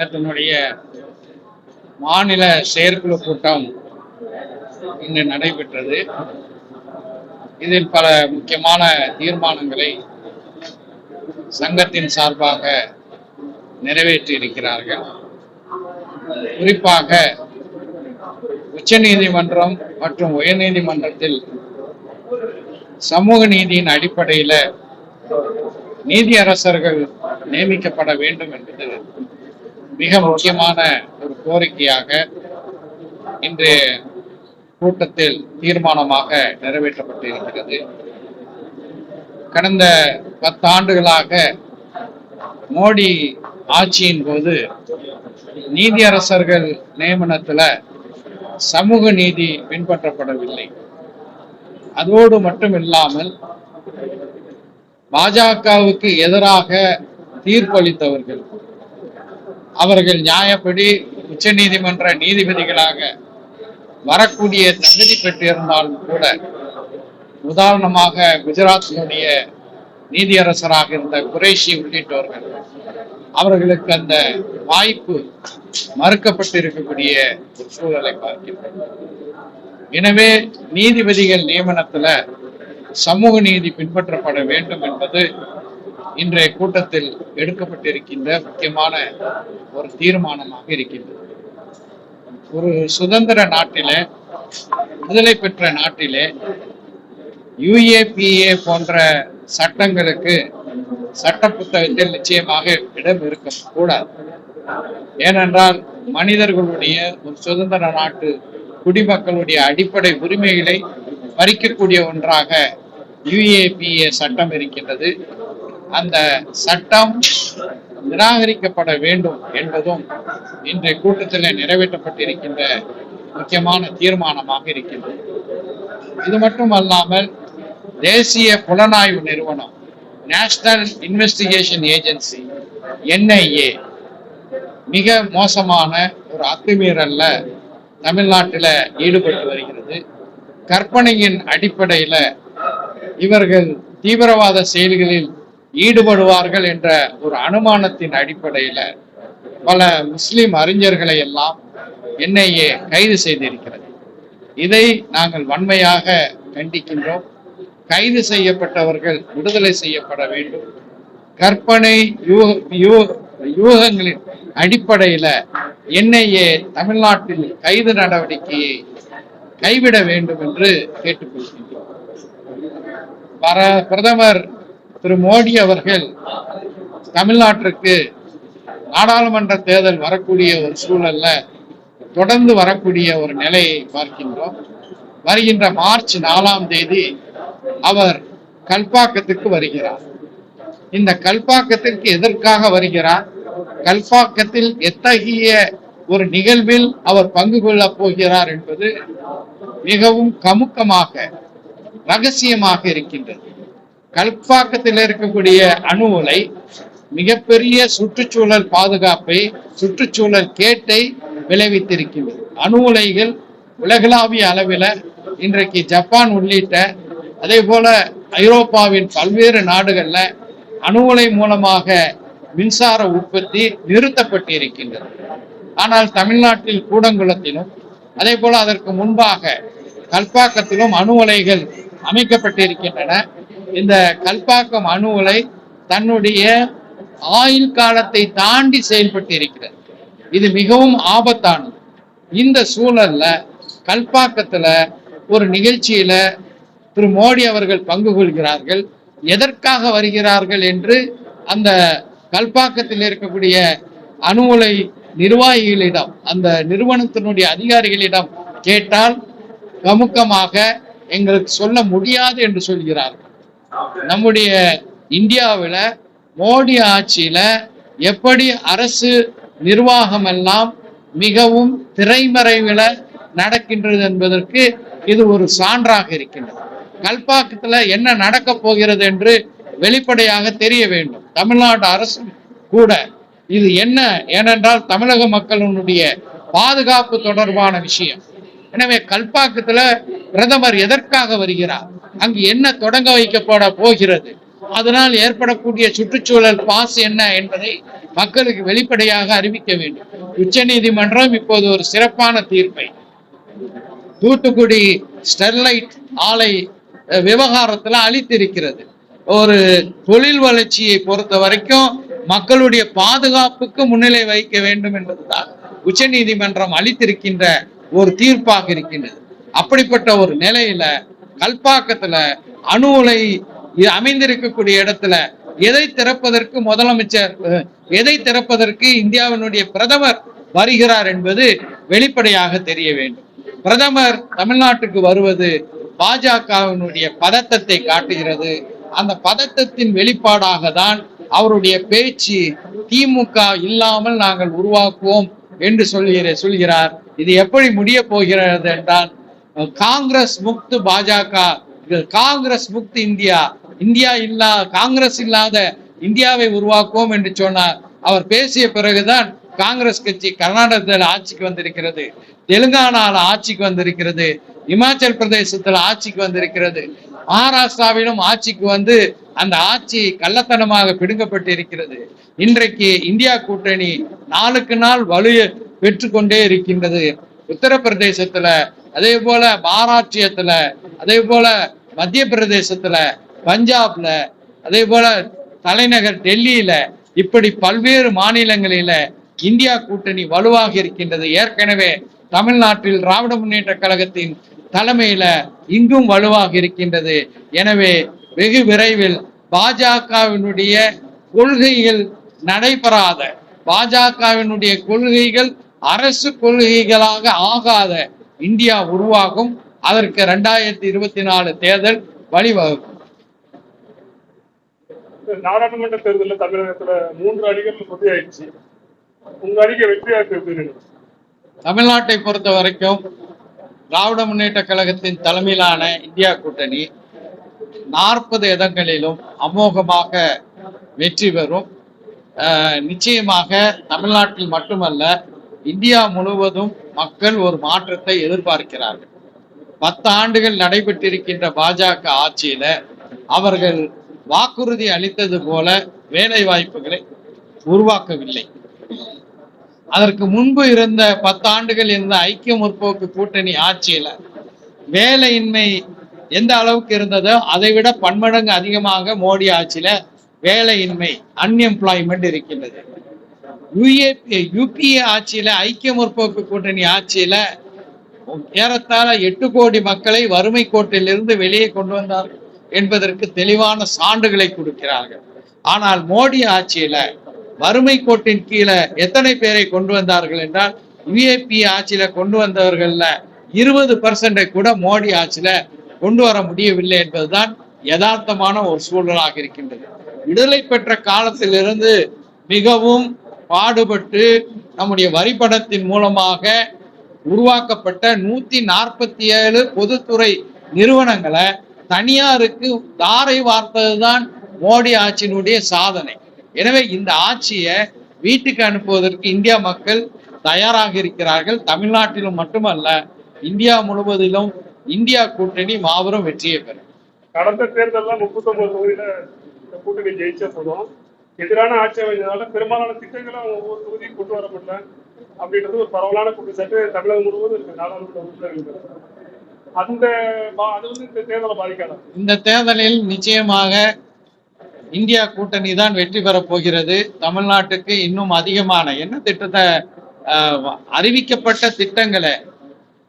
சங்கத்தினுடைய மாநில செயற்குழு கூட்டம் இன்று நடைபெற்றது. இதில் பல முக்கியமான தீர்மானங்களை சங்கத்தின் சார்பாக நிறைவேற்றி இருக்கிறார்கள். குறிப்பாக உச்சநீதிமன்றம் மற்றும் உயர்நீதிமன்றத்தில் சமூக நீதியின் அடிப்படையில் நீதியரசர்கள் நியமிக்கப்பட வேண்டும் என்பது மிக முக்கியமான ஒரு கோரிக்கையாக இன்று கூட்டத்தில் தீர்மானமாக நிறைவேற்றப்பட்டிருக்கிறது. கடந்த பத்தாண்டுகளாக மோடி ஆட்சியின் போது நீதியரசர்கள் நியமனத்தில் சமூக நீதி பின்பற்றப்படவில்லை. அதோடு மட்டும் இல்லாமல் பாஜகவுக்கு எதிராக தீர்ப்பளித்தவர்கள் அவர்கள் நியாயப்படி உச்ச நீதிமன்ற நீதிபதிகளாக வரக்கூடிய தகுதி பெற்றிருந்தாலும் கூட உதாரணமாக குஜராத்தினுடைய நீதியரசராக இருந்த குரேஷி உள்ளிட்டோர்கள் அவர்களுக்கு அந்த வாய்ப்பு மறுக்கப்பட்டிருக்கக்கூடிய ஒரு சூழலை பார்க்கிறோம் எனவே நீதிபதிகள் நியமனத்துல சமூக நீதி பின்பற்றப்பட வேண்டும் என்பது இன்றைய கூட்டத்தில் எடுக்கப்பட்டிருக்கின்ற முக்கியமான ஒரு தீர்மானமாக இருக்கின்றது. ஒரு சுதந்திர நாட்டிலே விடுதலை பெற்ற நாட்டிலே யுஏபிஏ போன்ற சட்டங்களுக்கு சட்ட புத்தகத்தில் நிச்சயமாக இடம் இருக்க கூடாது ஏனென்றால் மனிதர்களுடைய ஒரு சுதந்திர நாட்டு குடிமக்களுடைய அடிப்படை உரிமைகளை பறிக்கக்கூடிய ஒன்றாக யுஏபிஏ சட்டம் இருக்கின்றது. அந்த சட்டம் நிராகரிக்கப்பட வேண்டும் என்பதும் இன்றைய கூட்டத்தில் நிறைவேற்றப்பட்டிருக்கின்ற முக்கியமான தீர்மானமாக இருக்கின்றது. இது மட்டும் அல்லாமல் தேசிய புலனாய்வு நிறுவனம் நேஷனல் இன்வெஸ்டிகேஷன் ஏஜென்சி என்ஐஏ மிக மோசமான ஒரு அத்துமீறல்ல தமிழ்நாட்டில் ஈடுபட்டு வருகிறது. கற்பனையின் அடிப்படையில் இவர்கள் தீவிரவாத செயல்களில் ஈடுபடுவார்கள் என்ற ஒரு அனுமானத்தின் அடிப்படையில பல முஸ்லிம் அறிஞர்களை எல்லாம் என்ஐஏ கைது செய்திருக்கிறது. இதை நாங்கள் வன்மையாக கண்டிக்கின்றோம். கைது செய்யப்பட்டவர்கள் விடுதலை செய்யப்பட வேண்டும். கற்பனை யூ- யூகங்களின் அடிப்படையில என்ஐஏ தமிழ்நாட்டில் கைது நடவடிக்கையை கைவிட வேண்டும் என்று கேட்டுக்கொள்கின்றோம். பிரதமர் திரு மோடி அவர்கள் தமிழ்நாட்டிற்கு நாடாளுமன்ற தேர்தல் வரக்கூடிய ஒரு சூழல்ல தொடர்ந்து வரக்கூடிய ஒரு நிலையை பார்க்கின்றோம். வருகின்ற மார்ச் நாலாம் தேதி அவர் கல்பாக்கத்துக்கு வருகிறார். இந்த கல்பாக்கத்திற்கு எதற்காக வருகிறார்? கல்பாக்கத்தில் எத்தகைய ஒரு நிகழ்வில் அவர் பங்கு கொள்ளப் போகிறார் என்பது மிகவும் கமுக்கமாக ரகசியமாக இருக்கின்றது. கல்பாக்கத்தில் இருக்கக்கூடிய அணு உலை மிகப்பெரிய சுற்றுச்சூழல் பாதுகாப்பை சுற்றுச்சூழல் கேட்டை விளைவித்திருக்கிறது அணு உலைகள் உலகளாவிய அளவில் இன்றைக்கு ஜப்பான் உள்ளிட்ட அதே போல ஐரோப்பாவின் பல்வேறு நாடுகளில் அணு உலை மூலமாக மின்சார உற்பத்தி நிறுத்தப்பட்டு இருக்கின்றது ஆனால் தமிழ்நாட்டில் கூடங்குளத்திலும் அதே போல அதற்கு முன்பாக கல்பாக்கத்திலும் அணு உலைகள் அமைக்கப்பட்டிருக்கின்றன. இந்த கல்பாக்கம் அணு உலை தன்னுடைய ஆயுள் காலத்தை தாண்டி செயல்பட்டு இருக்கிறது. இது மிகவும் ஆபத்தானது. இந்த சூழல்ல கல்பாக்கத்துல ஒரு நிகழ்ச்சியில திரு மோடி அவர்கள் பங்கு கொள்கிறார்கள். எதற்காக வருகிறார்கள் என்று அந்த கல்பாக்கத்தில் இருக்கக்கூடிய அணு உலை நிர்வாகிகளிடம் அந்த நிறுவனத்தினுடைய அதிகாரிகளிடம் கேட்டால் கமுக்கமாக எங்களுக்கு சொல்ல முடியாது என்று சொல்கிறார்கள். நம்முடைய இந்தியாவில் மோடி ஆட்சியில எப்படி அரசு நிர்வாகம் எல்லாம் மிகவும் திரைமறைவில் நடக்கின்றது என்பதற்கு இது ஒரு சான்றாக இருக்கின்றது. கல்பாக்கத்துல என்ன நடக்க போகிறது என்று வெளிப்படையாக தெரிய வேண்டும். தமிழ்நாடு அரசு கூட இது என்ன ஏனென்றால் தமிழக மக்களினுடைய பாதுகாப்பு தொடர்பான விஷயம். எனவே கல்பாக்கத்துல பிரதமர் எதற்காக வருகிறார்? அங்கு என்ன தொடங்க வைக்கப்பட போகிறது? அதனால் ஏற்படக்கூடிய சுற்றுச்சூழல் பாஸ் என்ன என்பதை மக்களுக்கு வெளிப்படையாக அறிவிக்க வேண்டும். உச்ச நீதிமன்றம் இப்போது ஒரு சிறப்பான தீர்ப்பை. தூத்துக்குடி ஸ்டெர்லைட் ஆலை விவகாரத்துல அளித்திருக்கிறது. ஒரு தொழில் வளர்ச்சியை பொறுத்த வரைக்கும் மக்களுடைய பாதுகாப்புக்கு முன்னிலை வைக்க வேண்டும் என்பதுதான். உச்சநீதிமன்றம் அளித்திருக்கின்ற ஒரு தீர்ப்பாக இருக்கின்றது. அப்படிப்பட்ட ஒரு நிலையில கல்பாக்கத்துல அணு உலை அமைந்திருக்கக்கூடிய இடத்துல எதை திறப்பதற்கு முதலமைச்சர் எதை திறப்பதற்கு இந்தியாவினுடைய பிரதமர் வருகிறார் என்பது வெளிப்படையாக தெரிய வேண்டும். பிரதமர் தமிழ்நாட்டுக்கு வருவது பாஜகவினுடைய பதட்டத்தை காட்டுகிறது. அந்த பதட்டத்தின் வெளிப்பாடாக தான் அவருடைய பேச்சு திமுக இல்லாமல் நாங்கள் உருவாக்குவோம் என்று சொல்கிற சொல்கிறார். இது எப்படி முடிய போகிறது என்றால் காங்கிரஸ் முக்து பாஜக. இது காங்கிரஸ் முக்து இந்தியா. இந்தியா இல்லா காங்கிரஸ் இல்லாத இந்தியாவை உருவாக்குவோம் என்று சொன்னார். அவர் பேசிய பிறகுதான் காங்கிரஸ் கட்சி கர்நாடகத்தில் ஆட்சிக்கு வந்திருக்கிறது. தெலுங்கானாவில் ஆட்சிக்கு வந்திருக்கிறது. இமாச்சல் பிரதேசத்துல ஆட்சிக்கு வந்திருக்கிறது. மகாராஷ்டிராவிலும் ஆட்சிக்கு வந்து அந்த ஆட்சி கள்ளத்தனமாக பிடுங்கப்பட்டு இருக்கிறது இன்றைக்கு இந்தியா கூட்டணி நாளுக்கு நாள் வலு பெற்றுக்கொண்டே இருக்கின்றது. உத்தரப்பிரதேசத்துல அதே போல மகாராஷ்டிரியத்துல அதே போல மத்திய பிரதேசத்துல பஞ்சாப்ல அதே போல தலைநகர் டெல்லியில இப்படி பல்வேறு மாநிலங்களில இந்தியா கூட்டணி வலுவாக இருக்கின்றது. ஏற்கனவே தமிழ்நாட்டில் திராவிட முன்னேற்ற கழகத்தின் தலைமையில இங்கும் வலுவாக இருக்கின்றது. எனவே வெகு விரைவில் பாஜகவினுடைய கொள்கைகள் நடைபெறாத பாஜகவினுடைய கொள்கைகள் அரசு கொள்கைகளாக ஆகாத இந்தியா உருவாகும். அதற்கு ரெண்டாயிரத்தி இருபத்தி நாலு தேர்தல் வழிவகுக்கும். நாடாளுமன்ற தேர்தலில் தமிழகத்துல மூன்று அணிகள் உறுதியாயிடுச்சு உங்க அணிக்கு இருக்கு? தமிழ்நாட்டை பொறுத்த வரைக்கும் திராவிட முன்னேற்ற கழகத்தின் தலைமையிலான இந்தியா கூட்டணி நாற்பது இடங்களிலும் அமோகமாக வெற்றி பெறும். நிச்சயமாக தமிழ்நாட்டில் மட்டுமல்ல இந்தியா முழுவதும் மக்கள் ஒரு மாற்றத்தை எதிர்பார்க்கிறார்கள். பத்து ஆண்டுகள் நடைபெற்றிருக்கின்ற பாஜக ஆட்சியில அவர்கள் வாக்குறுதி அளித்தது போல வேலை வாய்ப்புகளை உருவாக்கவில்லை. அதற்கு முன்பு இருந்த பத்தாண்டுகள் இருந்த ஐக்கிய முற்போக்கு கூட்டணி ஆட்சியில வேலையின்மை எந்த அளவுக்கு இருந்ததோ அதை விட பன்மடங்கு அதிகமாக மோடி ஆட்சியில வேலையின்மை அன்எம்ப்ளாய்மெண்ட் இருக்கின்றது. யுஏபி யூபிஏ ஆட்சியில ஐக்கிய முற்போக்கு கூட்டணி ஆட்சியில ஏறத்தாழ எட்டு கோடி மக்களை வறுமை கோட்டிலிருந்து வெளியே கொண்டு வந்தார்கள் என்பதற்கு தெளிவான சான்றுகளை கொடுக்கிறார்கள். ஆனால் மோடி ஆட்சியில வறுமை கோட்டின் கீழே எத்தனை பேரை கொண்டு வந்தார்கள் என்றால் யுஏபி ஆட்சியில கொண்டு வந்தவர்கள்ல இருபது பர்சன்டை கூட மோடி ஆட்சியில கொண்டு வர முடியவில்லை என்பதுதான் யதார்த்தமான ஒரு சூழலாக இருக்கின்றது. விடுதலை பெற்ற காலத்திலிருந்து மிகவும் பாடுபட்டு நம்முடைய வரிப்படத்தின் மூலமாக உருவாக்கப்பட்ட நூத்தி நாற்பத்தி ஏழு பொதுத்துறை நிறுவனங்களை தனியாருக்கு தாரை வார்த்ததுதான் மோடி ஆட்சியினுடைய சாதனை. எனவே இந்த ஆட்சியை வீட்டுக்கு அனுப்புவதற்கு இந்தியா மக்கள் தயாராக இருக்கிறார்கள். தமிழ்நாட்டிலும் மட்டுமல்ல இந்தியா முழுவதிலும் இந்தியா கூட்டணி மாபெரும் வெற்றியை பெறும். கடந்த தேர்தல்ல முப்பத்தொன்பது தொகுதியில கூட்டணி ஜெயிச்ச போதும் எதிரான ஆட்சி அமைந்ததால பெரும்பாலான திட்டங்களை ஒவ்வொரு தொகுதியும் கொண்டு வர முடியல. அப்படின்றது ஒரு பரவலான குற்றச்சாட்டு தமிழகம் முழுவதும் இருக்கு. நாடாளுமன்ற உறுப்பினர்கள். அந்த அது வந்து இந்த தேர்தலை பாதிக்காத? இந்த தேர்தலில் நிச்சயமாக இந்தியா கூட்டணி தான் வெற்றி பெறப் போகிறது. தமிழ்நாட்டுக்கு இன்னும் அதிகமான என்ன திட்டத்தை அறிவிக்கப்பட்ட திட்டங்களை?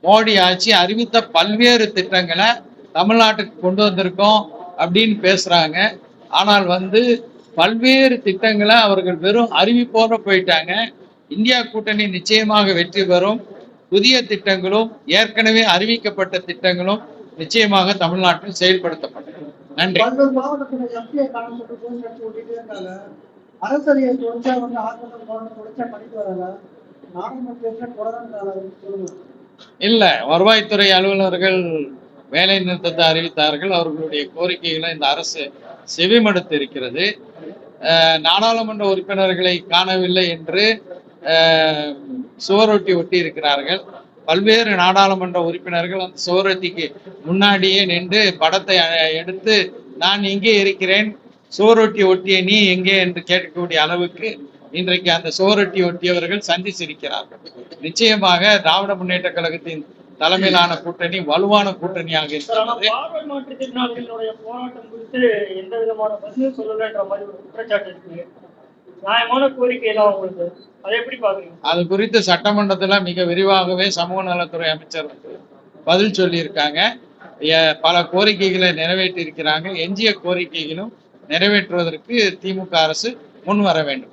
மோடி ஆட்சி அறிவித்த பல்வேறு திட்டங்களை தமிழ்நாட்டுக்கு கொண்டு வந்திருக்கோம் அப்படின்னு பேசுறாங்க. ஆனால் வந்து பல்வேறு திட்டங்களை அவர்கள் வெறும் அறிவிப்போட போயிட்டாங்க. இந்தியா கூட்டணி நிச்சயமாக வெற்றி பெறும். புதிய திட்டங்களும் ஏற்கனவே அறிவிக்கப்பட்ட திட்டங்களும் நிச்சயமாக தமிழ்நாட்டில் செயல்படுத்தப்பட்டது நன்றி. மாவட்டத்துல காணப்பட்டு போய் எடுத்து ஓட்டிட்டே இருந்தாங்க வந்து வரல. தொடர்ந்து இல்ல வருவாய்த்துறை அலுவலர்கள் வேலை நிறுத்தத்தை அறிவித்தார்கள். அவர்களுடைய கோரிக்கைகளை இந்த அரசு செவிமடுத்து இருக்கிறது. நாடாளுமன்ற உறுப்பினர்களை காணவில்லை என்று சுவரொட்டி ஒட்டி இருக்கிறார்கள். பல்வேறு நாடாளுமன்ற உறுப்பினர்கள் அந்த சுவரொட்டிக்கு முன்னாடியே நின்று படத்தை எடுத்து நான் இங்கே இருக்கிறேன். சோரொட்டி ஒட்டிய நீ எங்கே? என்று கேட்கக்கூடிய அளவுக்கு இன்றைக்கு அந்த சோரொட்டி ஒட்டியவர்கள் சந்திச்சிருக்கிறார்கள். நிச்சயமாக திராவிட முன்னேற்ற கழகத்தின் தலைமையிலான கூட்டணி வலுவான கூட்டணியாக இருக்கிறது. மாற்றுத்திறனாளிகளுடைய போராட்டம் குறித்து எந்த விதமான பதிலும் மாதிரி ஒரு குற்றச்சாட்டு இருக்கு. நியாயமான கோரிக்கை தான் உங்களுக்கு அதை எப்படி பாக்குறீங்க அது குறித்து சட்டமன்றத்துல மிக விரிவாகவே சமூக நலத்துறை அமைச்சர் பதில் சொல்லியிருக்காங்க. பல கோரிக்கைகளை நிறைவேற்றி இருக்கிறாங்க எஞ்சிய கோரிக்கைகளும் நிறைவேற்றுவதற்கு திமுக அரசு முன் வர வேண்டும்.